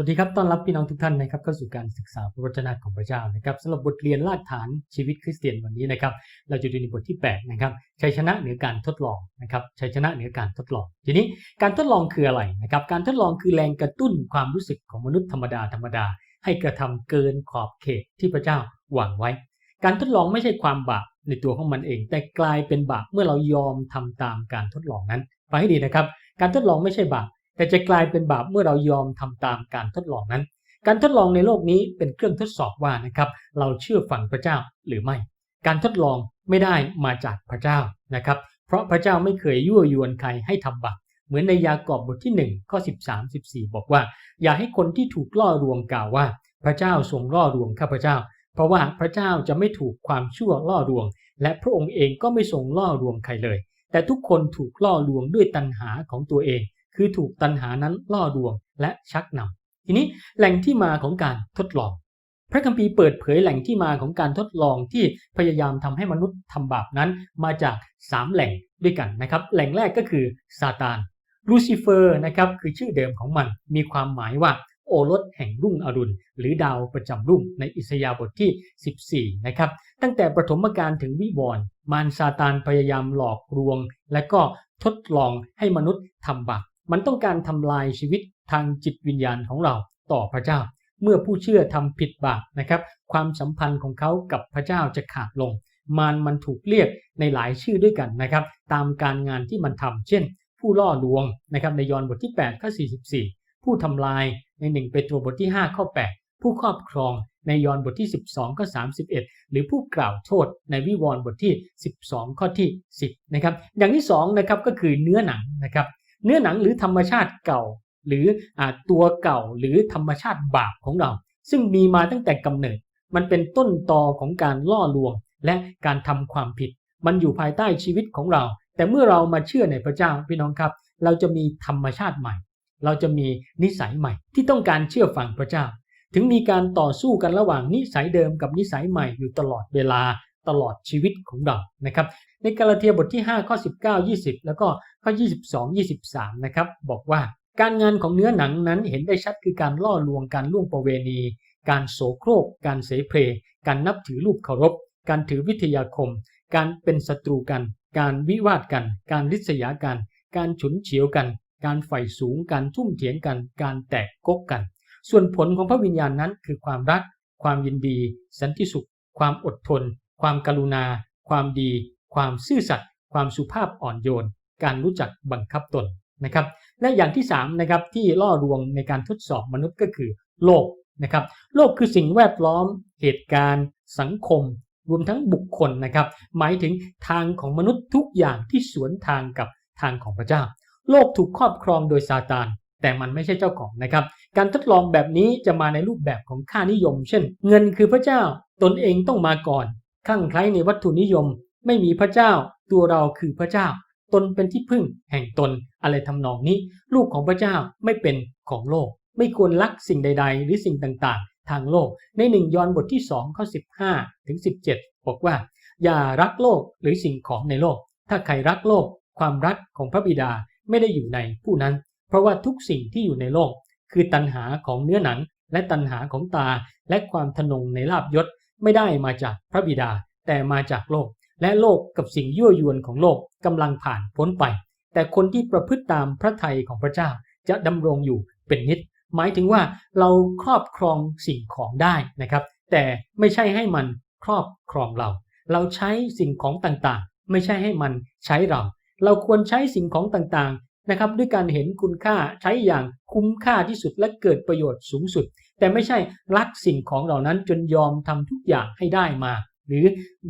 วัสดีครับต้อนรับพี่น้องทุกท่านนะครับเข้าสู่การศึกษาพระวจนะของพระเจ้านะครับสำหรับบทเรียนรากฐานชีวิตคริสเตียนวันนี้นะครับ เราจะดูในบทที่8นะครับชัยชนะเหนือการทดลองนะครับชัยชนะเหนือการทดลอง ทีนี้การทดลองคืออะไรนะครับ การทดลองคือแรงกระตุ้นความรู้สึกของมนุษย์ธรรมดาธรรมดา ให้กระทำเกินขอบเขตที่พระเจ้าวางไว้ การทดลองไม่ใช่ความบาปในตัวของมันเอง แต่กลายเป็นบาปเมื่อเรายอมทำตามการทดลองนั้นฟังให้ดีนะครับ การทดลองไม่ใช่บาป แต่จะกลายเป็นบาปเมื่อเรายอมทำตามการทดลองนั้น การทดลองในโลกนี้เป็นเครื่องทดสอบว่านะครับเราเชื่อฟังพระเจ้าหรือไม่ การทดลองไม่ได้มาจากพระเจ้านะครับเพราะพระเจ้าไม่เคยยั่วยวนใครให้ทำบาปเหมือนในยากอบบทที่1ข้อ13 14 บอกว่า อย่าให้คนที่ถูกล่อลวงกล่าวว่า พระเจ้าทรงล่อลวงข้าพเจ้า เพราะว่าพระเจ้าจะไม่ถูกความชั่วล่อลวง และพระองค์เองก็ไม่ทรงล่อลวงใครเลย แต่ทุกคนถูกล่อลวงด้วยตัณหาของตัวเอง คือถูกตัณหานั้นล่อลวงและชักนำทีนี้แหล่งที่มาของการทดลอง พระคัมภีร์เปิดเผยแหล่งที่มาของการทดลองที่พยายามทำให้มนุษย์ทำบาปนั้นมาจาก 3 แหล่งด้วยกันนะครับ แหล่งแรกก็คือซาตานลูซิเฟอร์นะครับคือชื่อเดิมของมันมีความหมายว่าโอรสแห่งรุ่งอรุณ หรือดาวประจำรุ่งในอิสยาบทที่ 14 นะครับ ตั้งแต่ปฐมกาลถึงวิวรณ์มารซาตานพยายามหลอกลวง และก็ทดลองให้มนุษย์ทำบาป มันต้องการทำลายชีวิตทางจิตวิญญาณของเราต่อพระเจ้า เมื่อผู้เชื่อทำผิดบาปนะครับ ความสัมพันธ์ของเขากับพระเจ้าจะขาดลง มารมันถูกเรียกในหลายชื่อด้วยกันนะครับ ตามการงานที่มันทำเช่น ผู้ล่อลวงนะครับในยอห์นบทที่8ข้อ44 ผู้ทำลายใน1เปโตรบทที่5ข้อ8 ผู้ครอบครองในยอห์นบทที่ 12 ข้อ 31 หรือผู้กล่าวโทษในวิวรณ์บทที่ 12 ข้อที่ 10 นะครับ อย่างที่2นะครับก็คือเนื้อหนังนะครับ เนื้อหนังหรือธรรมชาติเก่า หรืออตัวเก่าหรือธรรมชาติบาปของเรา ซึ่งมีมาตั้งแต่กำเนิด มันเป็นต้นตอของการล่อลวงและการทำความผิด มันอยู่ภายใต้ชีวิตของเรา แต่เมื่อเรามาเชื่อในพระเจ้าพี่น้องครับ เราจะมีธรรมชาติใหม่ เราจะมีนิสัยใหม่ ที่ต้องการเชื่อฟังพระเจ้า ถึงมีการต่อสู้กันระหว่างนิสัยเดิมกับนิสัยใหม่อยู่ตลอดเวลา ตลอดชีวิตของเรานะครับ ในกาลาเทียบทที่ 5 ข้อ 19 20 แล้วก็ข้อ 22 23 นะครับ บอกว่าการงานของเนื้อหนังนั้นเห็นได้ชัดคือการล่อลวงการล่วงประเวณี การโสโครก การเสเพการนับถือรูปเคารพ การถือวิทยาคม การเป็นศัตรูกัน การวิวาทกัน การริษยากัน การฉุนเฉียวกัน การใฝ่สูงการทุ่มเถียงกัน การแตกกกกัน ส่วนผลของพระวิญญาณนั้นคือความรัก ความยินดี สันติสุข ความอดทน ความกรุณา ความดี ความซื่อสัตย์ความสุภาพอ่อนโยน การรู้จักบังคับตนนะครับ และอย่างที่3นะครับที่ล่อลวงในการทดสอบมนุษย์ก็คือโลกนะครับ โลกคือสิ่งแวดล้อม เหตุการณ์ สังคม รวมทั้งบุคคลนะครับ หมายถึงทางของมนุษย์ทุกอย่างที่สวนทางกับทางของพระเจ้า โลกถูกครอบครองโดยซาตานแต่มันไม่ใช่เจ้าของนะครับ การทดลองแบบนี้จะมาในรูปแบบของค่านิยม เช่น เงินคือพระเจ้า ตนเองต้องมาก่อน คลั่งไคล้ในวัตถุนิยม ไม่มีพระเจ้า ตัวเราคือพระเจ้า ตนเป็นที่พึ่ง แห่งตนอะไรทำนองนี้ ลูกของพระเจ้าไม่เป็นของโลก ไม่ควรรักสิ่งใด ๆ หรือสิ่งต่างๆ ทางโลก ในหนึ่งยอห์นบทที่2ข้อ15ถึง17 บอกว่า อย่ารักโลกหรือสิ่งของในโลก ถ้าใครรักโลก ความรักของพระบิดาไม่ได้อยู่ในผู้นั้น เพราะว่าทุกสิ่งที่อยู่ในโลก คือตัณหาของเนื้อหนังและตัณหาของตาและความทนงในลาบยศ ไม่ได้มาจากพระบิดาแต่มาจากโลก และโลกกับสิ่งยั่วยวนของโลกกำลังผ่านพ้นไป แต่คนที่ประพฤติตามพระทัยของพระเจ้าจะดำรงอยู่เป็นนิจหมายถึงว่าเราครอบครองสิ่งของได้นะครับ แต่ไม่ใช่ให้มันครอบครองเรา เราใช้สิ่งของต่างๆ ไม่ใช่ให้มันใช้เรา เราควรใช้สิ่งของต่างๆนะครับด้วยการเห็นคุณค่าใช้อย่างคุ้มค่าที่สุดและเกิดประโยชน์สูงสุด แต่ไม่ใช่รักสิ่งของเหล่านั้นจนยอมทำทุกอย่างให้ได้มา หรือ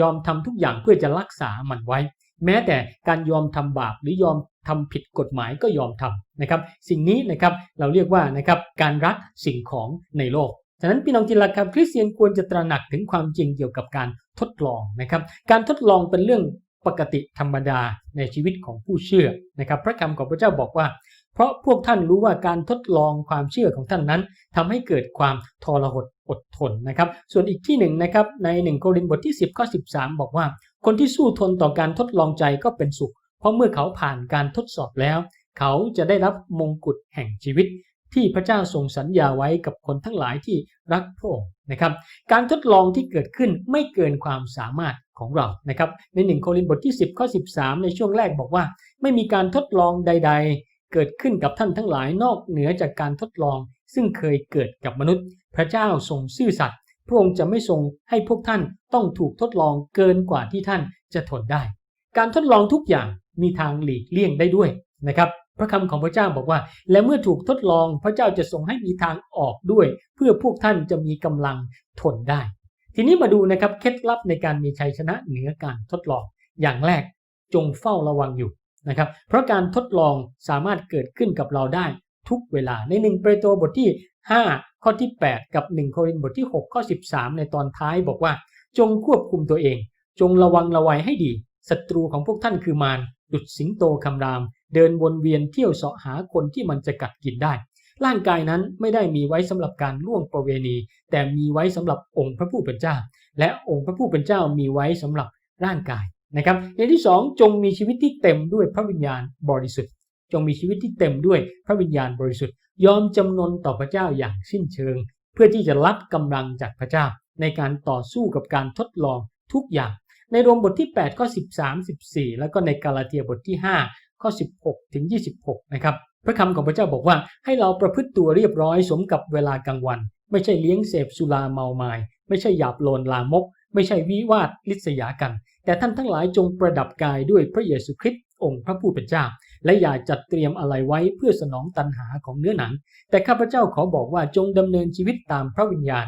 ยอมทำทุกอย่างเพื่อจะรักษามันไว้ แม้แต่การยอมทำบาปหรือยอมทำผิดกฎหมายก็ยอมทำนะครับ สิ่งนี้นะครับเราเรียกว่านะครับการรักสิ่งของในโลกฉะนั้นพี่น้องจินละครับคริสเตียนควรจะตระหนักถึงความจริงเกี่ยวกับการทดลองนะครับ การทดลองเป็นเรื่องปกติธรรมดาในชีวิตของผู้เชื่อนะครับ พระคำของพระเจ้าบอกว่า เพราะพวกท่านรู้ว่าการทดลองความเชื่อของท่านนั้นทำให้เกิดความทรหดอดทนนะครับ ส่วนอีกที่หนึ่งนะครับใน1โครินธ์บทที่ 10ข้อ13 บอกว่า คนที่สู้ทนต่อการทดลองใจก็เป็นสุข เพราะเมื่อเขาผ่านการทดสอบแล้ว เขาจะได้รับมงกุฎแห่งชีวิต ที่พระเจ้าทรงสัญญาไว้กับคนทั้งหลายที่รักพระองค์นะครับ การทดลองที่เกิดขึ้นไม่เกินความสามารถของเรานะครับในหนึ่งโครินธ์บทที่ 10ข้อ13 ในช่วงแรกบอกว่า ไม่มีการทดลองใด ๆ เกิดขึ้นกับท่านทั้งหลายนอกเหนือจากการทดลอง ซึ่งเคยเกิดกับมนุษย์ พระเจ้าทรงซื่อสัตย์พระองค์จะไม่ทรงให้พวกท่านต้องถูกทดลองเกินกว่าที่ท่านจะทนได้ การทดลองทุกอย่างมีทางหลีกเลี่ยงได้ด้วยนะครับพระคำของพระเจ้าบอกว่า และเมื่อถูกทดลองพระเจ้าจะทรงให้มีทางออกด้วย เพื่อพวกท่านจะมีกำลังทนได้ ทีนี้มาดูนะครับเคล็ดลับในการมีชัยชนะเหนือการทดลอง อย่างแรกจงเฝ้าระวังอยู่ นะครับ เพราะการทดลองสามารถเกิดขึ้นกับเราได้ทุกเวลาในหนึ่งเปโตรบทที่ 5 ข้อที่ 8 กับ 1 โครินธ์บทที่ 6 ข้อ 13 ในตอนท้ายบอกว่า จงควบคุมตัวเอง จงระวังระวัยให้ดีศัตรูของพวกท่านคือมารดุดสิงโตคำราม เดินวนเวียนเที่ยวเสาะหาคนที่มันจะกัดกินได้ ร่างกายนั้นไม่ได้มีไว้สำหรับการล่วงประเวณี แต่มีไว้สำหรับองค์พระผู้เป็นเจ้า และองค์พระผู้เป็นเจ้ามีไว้สำหรับร่างกาย นะครับอย่างที่สองจงมีชีวิตที่เต็มด้วยพระวิญญาณบริสุทธิ์ จงมีชีวิตที่เต็มด้วยพระวิญญาณบริสุทธิ์ ยอมจำนนต่อพระเจ้าอย่างสิ้นเชิง เพื่อที่จะรับกำลังจากพระเจ้า ในการต่อสู้กับการทดลองทุกอย่าง ในโรมบทที่8ข้อ13 14 แล้วก็ในกาลาเทียบทที่ 5 ข้อ 16 ถึง 26 นะครับพระคำของพระเจ้าบอกว่าให้เราประพฤติตัวเรียบร้อยสมกับเวลากลางวัน ไม่ใช่เลี้ยงเสพสุราเมาไมายไม่ใช่หยาบโลนลามก ไม่ใช่วิวาทลิษยากัน แต่ท่านทั้งหลายจงประดับกายด้วยพระเยซูคริสต์องค์พระผู้เป็นเจ้า และอย่าจัดเตรียมอะไรไว้เพื่อสนองตันหาของเนื้อหนัง แต่ข้าพเจ้าขอบอกว่าจงดำเนินชีวิตตามพระวิญญาณ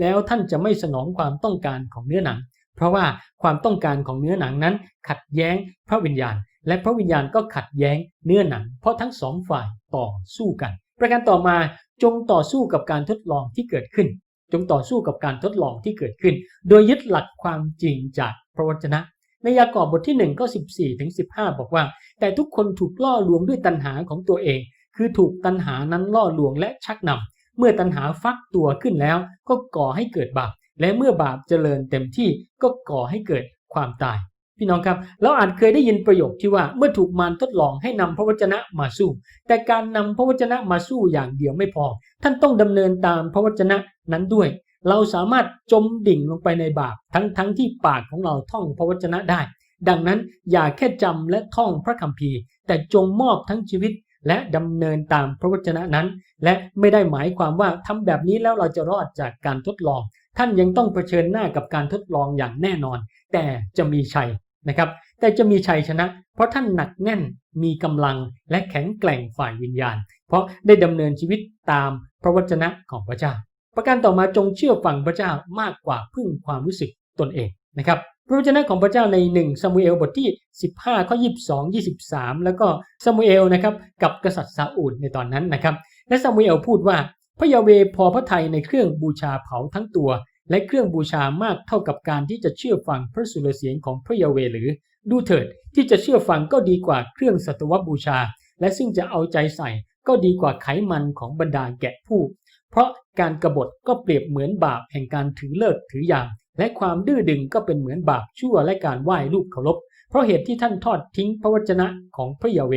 แล้วท่านจะไม่สนองความต้องการของเนื้อหนัง เพราะว่าความต้องการของเนื้อหนังนั้น ขัดแย้งพระวิญญาณ และพระวิญญาณก็ขัดแย้งเนื้อหนัง เพราะทั้งสองฝ่ายต่อสู้กัน ประการต่อมาจงต่อสู้กับการทดลองที่เกิดขึ้น จงต่อสู้กับการทดลองที่เกิดขึ้น โดยยึดหลักความจริงจากพระวจนะในยากอบบทที่1ก็14ถึง15 บอกว่า แต่ทุกคนถูกล่อลวงด้วยตัณหาของตัวเอง คือถูกตัณหานั้นล่อลวงและชักนำเมื่อตัณหาฟักตัวขึ้นแล้ว ก็ก่อให้เกิดบาปและเมื่อบาปเจริญเต็มที่ก็ก่อให้เกิดความตาย พี่น้องครับเราอาจเคยได้ยินประโยคที่ว่าเมื่อถูกมารทดลองให้นำพระวจนะมาสู้ แต่การนำพระวจนะมาสู้อย่างเดียวไม่พอ ท่านต้องดำเนินตามพระวจนะนั้นด้วย เราสามารถจมดิ่งลงไปในบาปทั้งทั้งที่ปากของเราท่องพระวจนะได้ ดังนั้นอย่าแค่จำและท่องพระคัมภีร์ แต่จงมอบทั้งชีวิตและดำเนินตามพระวจนะนั้น และไม่ได้หมายความว่าทำแบบนี้แล้วเราจะรอดจากการทดลอง ท่านยังต้องเผชิญหน้ากับการทดลองอย่างแน่นอน แต่จะมีชัย นะครับ แต่จะมีชัยชนะ เพราะท่านหนักแน่นมีกำลังและแข็งแกร่งฝ่ายวิญญาณ เพราะได้ดำเนินชีวิตตามพระวจนะของพระเจ้า ประการต่อมาจงเชื่อฟังพระเจ้ามากกว่าพึ่งความรู้สึกตนเองนะครับพระวจนะของพระเจ้าใน1ซามูเอลบทที่ 15 ข้อ 22 23 แล้วก็ซามูเอลนะครับกับกษัตริย์ซาอูลในตอนนั้นนะครับ และซามูเอลพูดว่าพระยาเวพอพระทัยในเครื่องบูชาเผาทั้งตัว และเครื่องบูชามากเท่ากับการที่จะเชื่อฟังพระสุรเสียงของพระยาเวหรือ ดูเถิดที่จะเชื่อฟังก็ดีกว่าเครื่องสัตวบูชา และซึ่งจะเอาใจใส่ก็ดีกว่าไขมันของบรรดาแกะผู้ เพราะการกรบฏก็เปรียบเหมือนบาปแห่งการถือเลิกถือยามและความดื้อดึงก็เป็นเหมือนบาปชั่วและการไหว้รูปเคารพเพราะเหตุที่ท่านทอดทิ้งพระวจนะของพระยาเว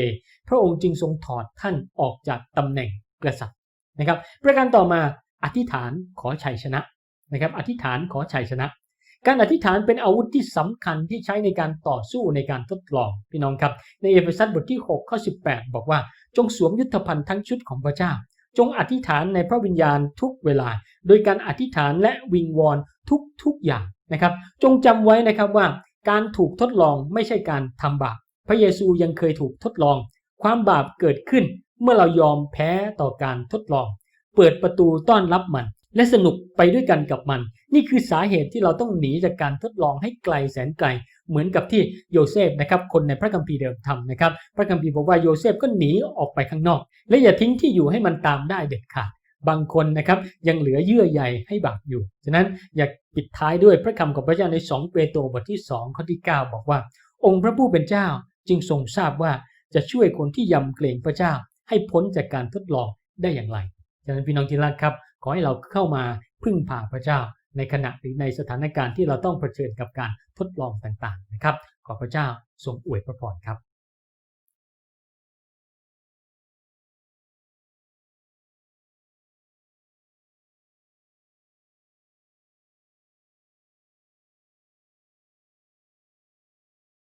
พระองค์จึงทรงถอดท่านออกจากตำแหน่งกษัตริย์นะครับ ประการต่อมาอธิษฐานขอชัยชนะ นะครับอธิษฐานขอชัยชนะ การอธิษฐานเป็นอาวุธที่สำคัญที่ใช้ในการต่อสู้ในการทดลองพี่น้องครับ ในเอเฟซัสบทที่6ข้อ18 บอกว่า จงสวมยุทธภัณฑ์ทั้งชุดของพระเจ้า จงอธิษฐานในพระวิญญาณทุกเวลา โดยการอธิษฐานและวิงวอนทุกทุกอย่างนะครับ จงจำไว้นะครับว่าการถูกทดลองไม่ใช่การทำบาปพระเยซูยังเคยถูกทดลอง ความบาปเกิดขึ้นเมื่อเรายอมแพ้ต่อการทดลอง เปิดประตูต้อนรับมัน และสนุกไปด้วยกันกับมัน นี่คือสาเหตุที่เราต้องหนีจากการทดลองให้ไกลแสนไกล เหมือนกับที่โยเซฟนะครับคนในพระคัมภีร์เดิมทำนะครับ พระคัมภีร์บอกว่าโยเซฟก็หนีออกไปข้างนอก และอย่าทิ้งที่อยู่ให้มันตามได้เด็ดขาดบางคนนะครับยังเหลือเยื่อใยให้บาปอยู่ ฉะนั้นอยากปิดท้ายด้วยพระคำของพระเจ้าใน 2 เปโตรบทที่2ข้อที่ 9 บอกว่า องค์พระผู้เป็นเจ้าจึงทรงทราบว่าจะช่วยคนที่ยำเกรงพระเจ้าให้พ้นจากการทดลองได้อย่างไร ฉะนั้นพี่น้องที่รักครับ ขอให้เราเข้ามาพึ่งพาพระเจ้าในขณะหรือในสถานการณ์ที่เราต้องเผชิญกับการทดลองต่างๆนะครับ ขอพระเจ้าทรงอวยพระพรครับ